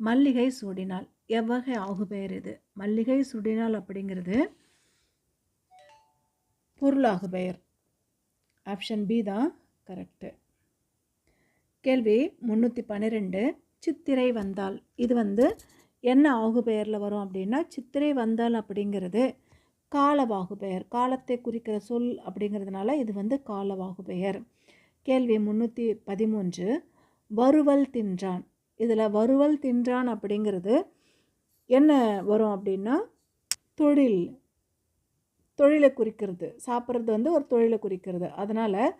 மல்லிகை சூடினால். எவ்வகை ஆகுபெயர் இது? மல்லிகை சுடினால் அப்படிங்கிறது பொருளாகு பெயர் ஆப்ஷன் பி தான் கரெக்டு கேள்வி முந்நூற்றி பன்னிரெண்டு சித்திரை வந்தால். இது வந்து என்ன ஆகு பெயரில் வரும் அப்படின்னா சித்திரை வந்தால் அப்படிங்கிறது காலவாகு பெயர் காலத்தை குறிக்கிற சொல் அப்படிங்கிறதுனால இது வந்து காலவாகு பெயர் கேள்வி முந்நூற்றி பதிமூன்று வறுவல் தின்றான். இதில் வறுவல் தின்றான் அப்படிங்கிறது என்ன வரும் அப்படின்னா தொழில் தொழிலை குறிக்கிறது. சாப்பிட்றது வந்து ஒரு தொழிலை குறிக்கிறது. அதனால்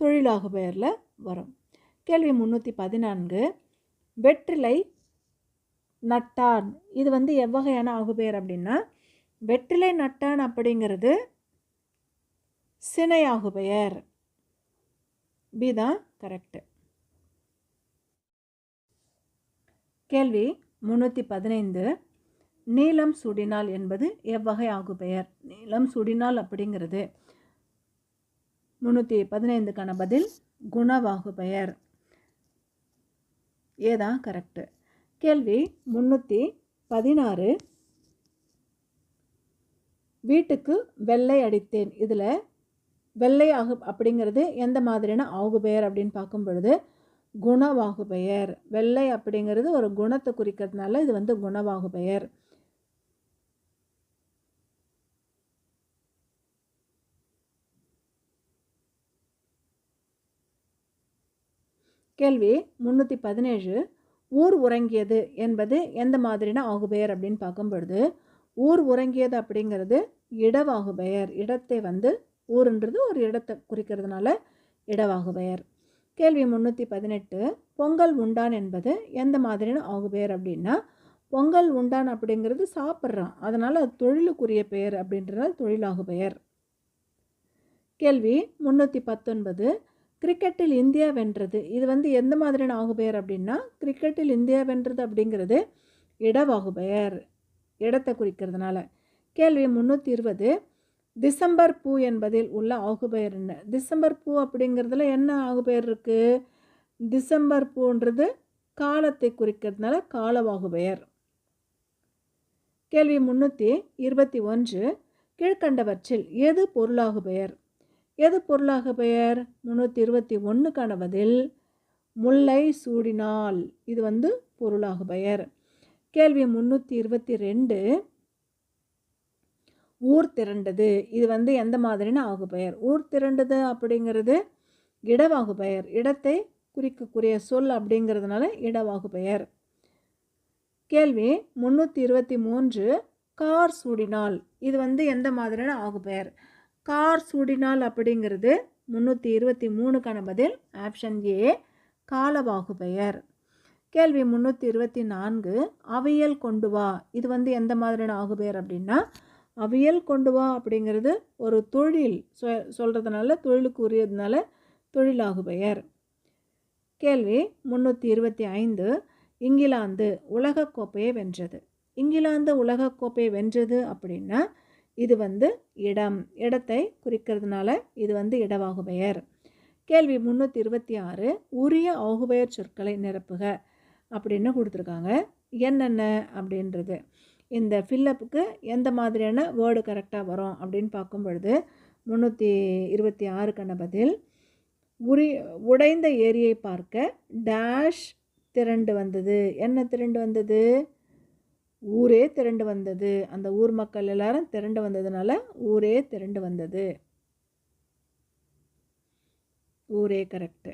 தொழிலாக பெயரில் வரும். கேள்வி முந்நூற்றி பதினான்கு. வெற்றிலை நட்டான். இது வந்து எவ்வகையான ஆகுபெயர் அப்படின்னா வெற்றிலை நட்டான் அப்படிங்கிறது சினை ஆகுபெயர். பி தான் கரெக்டு கேள்வி முந்நூற்றி பதினைந்து. நீளம் சுடினால் என்பது எவ்வகை ஆகுபெயர்? நீளம் சுடினால் அப்படிங்கிறது. முந்நூற்றி பதினைந்துக்கான பதில் குணவாகு பெயர் ஏதான் கரெக்டு கேள்வி முந்நூற்றி பதினாறு. வீட்டுக்கு வெள்ளை அடித்தேன். இதில் வெள்ளை ஆகு அப்படிங்கிறது எந்த மாதிரியான ஆகுபெயர் அப்படின்னு பார்க்கும் பொழுது குணவாகு பெயர் வெள்ளை அப்படிங்கிறது ஒரு குணத்தை குறிக்கிறதுனால இது வந்து குணவாகு பெயர் கேள்வி முந்நூற்றி பதினேழு. ஊர் உறங்கியது என்பது எந்த மாதிரின ஆகுபெயர் அப்படின்னு பார்க்கும் பொழுது ஊர் உறங்கியது அப்படிங்கிறது இடவாகு பெயர் இடத்தை வந்து ஊருன்றது ஒரு இடத்தை குறிக்கிறதுனால இடவாகுபெயர். கேள்வி முந்நூற்றி பதினெட்டு பொங்கல் உண்டான் என்பது எந்த மாதிரியான பேர் அப்படின்னா பொங்கல் உண்டான் அப்படிங்கிறது சாப்பிட்றான். அதனால் அது தொழிலுக்குரிய பெயர் அப்படின்றது தொழிலாகு பெயர். கேள்வி முந்நூற்றி பத்தொன்பது கிரிக்கெட்டில் இந்தியா வென்றது இது வந்து எந்த மாதிரியான ஆகுபெயர் அப்படின்னா கிரிக்கெட்டில் இந்தியா வென்றது அப்படிங்கிறது இடவாகுபெயர் இடத்தை குறிக்கிறதுனால. கேள்வி முந்நூற்றி இருபது டிசம்பர் பூ என்பதில் உள்ள ஆகுபெயர் என்ன? டிசம்பர் பூ அப்படிங்கிறதுல என்ன ஆகுபெயர் இருக்குது டிசம்பர் பூன்றது காலத்தை குறிக்கிறதுனால காலவாகுபெயர். கேள்வி முன்னூற்றி இருபத்தி ஒன்று கீழ்கண்டவற்றில் எது பொருளாகு பெயர் எது பொருளாக பெயர் முந்நூற்றி இருபத்தி ஒன்று கணவதில் முல்லை சூடினால் இது வந்து பொருளாகுபெயர். கேள்வி முந்நூற்றி இருபத்தி ரெண்டு ஊர் திரண்டது. இது வந்து எந்த மாதிரின்னு ஆகு பெயர் ஊர் திரண்டது அப்படிங்கிறது இடவாகு பெயர் இடத்தை குறிக்கக்கூடிய சொல் அப்படிங்கிறதுனால இடவாகு பெயர் கேள்வி முந்நூற்றி இருபத்தி மூன்று கார் சூடினால். இது வந்து எந்த மாதிரியான ஆகு பெயர் கார் சூடினால் அப்படிங்கிறது முந்நூற்றி இருபத்தி மூணுக்கான பதில் ஆப்ஷன் ஏ காலவாகு பெயர் கேள்வி முந்நூற்றி இருபத்தி நான்கு அவியல் கொண்டு வா. இது வந்து எந்த மாதிரியான ஆகுபெயர் அப்படின்னா அவியல் கொண்டு வா அப்படிங்கிறது ஒரு தொழில் சொ சொல்கிறதுனால தொழிலுக்கு உரியதுனால தொழிலாகு பெயர் கேள்வி முந்நூற்றி இருபத்தி ஐந்து. இங்கிலாந்து உலகக்கோப்பையை வென்றது. இங்கிலாந்து உலகக்கோப்பையை வென்றது அப்படின்னா இது வந்து இடம். இடத்தை குறிக்கிறதுனால இது வந்து இடவாகு பெயர் கேள்வி முந்நூற்றி இருபத்தி ஆறு. உரிய ஆகுபெயர் சொற்களை நிரப்புக அப்படின்னு கொடுத்துருக்காங்க. என்னென்ன அப்படின்றது? இந்த ஃபில்லப்புக்கு எந்த மாதிரியான வேர்டு கரெக்டாக வரும் அப்படின்னு பார்க்கும் பொழுது முந்நூற்றி இருபத்தி ஆறுக்கான பதில் உரி உடைந்த ஏரியை பார்க்க டேஷ் திரண்டு வந்தது. என்ன திரண்டு வந்தது? ஊரே திரண்டு வந்தது. அந்த ஊர் மக்கள் எல்லாரும் திரண்டு வந்ததுனால ஊரே திரண்டு வந்தது. ஊரே கரெக்டு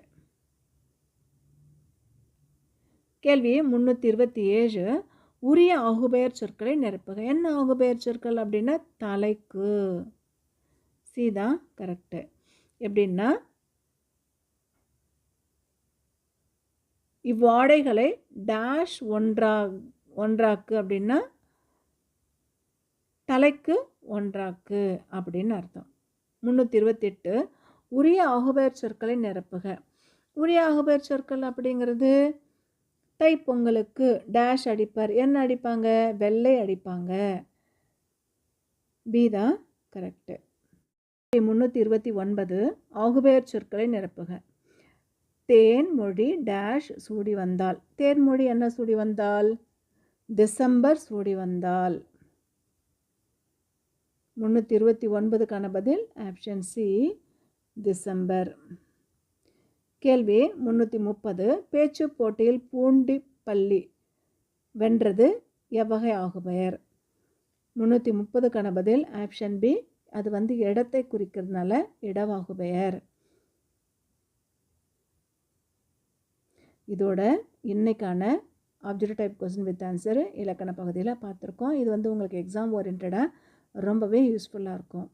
கேள்வி முந்நூற்றி இருபத்தி ஏழு உரிய ஆகுபெயர் சொற்களை நிரப்புக. என்ன ஆகுபெயர் சொற்கள் அப்படின்னா தலைக்கு. சீதா கரெக்டு எப்படின்னா இவ்வாடைகளை டேஷ் ஒன்றா ஒன்றாக்கு அப்படின்னா தலைக்கு ஒன்றாக்கு அப்படின்னு அர்த்தம். முந்நூற்றி இருபத்தெட்டு உரிய ஆகுபெயர் சொற்களை நிரப்புக. உரிய ஆகுபெயர் சொற்கள் அப்படிங்கிறது தைப்பொங்கலுக்கு டேஷ் அடிப்பார். என்ன அடிப்பாங்க? வெள்ளை அடிப்பாங்க. பி தான் கரெக்டு முந்நூற்றி இருபத்தி ஒன்பது ஆகுபெயர் சொற்களை நிரப்புக. தேன்மொழி டேஷ் சூடி வந்தால். தேன்மொழி என்ன சூடி வந்தால்? டிசம்பர் சூடி வந்தால். முந்நூற்றி இருபத்தி ஒன்பதுக்கான பதில் ஆப்ஷன் சி டிசம்பர். கேள்வி முந்நூற்றி முப்பது. பேச்சு போட்டியில் பூண்டி பள்ளி வென்றது எவ்வகை ஆகுபெயர்? முந்நூற்றி முப்பதுக்கான பதில் ஆப்ஷன் பி. அது வந்து இடத்தை குறிக்கிறதுனால இடவாகு பெயர் இதோட இன்னைக்கான object type question with answer இலக்கண பகுதியில் பார்த்துருக்கோம். இது வந்து உங்களுக்கு எக்ஸாம் ஓரியன்டாக ரொம்பவே யூஸ்ஃபுல்லாக இருக்கும்.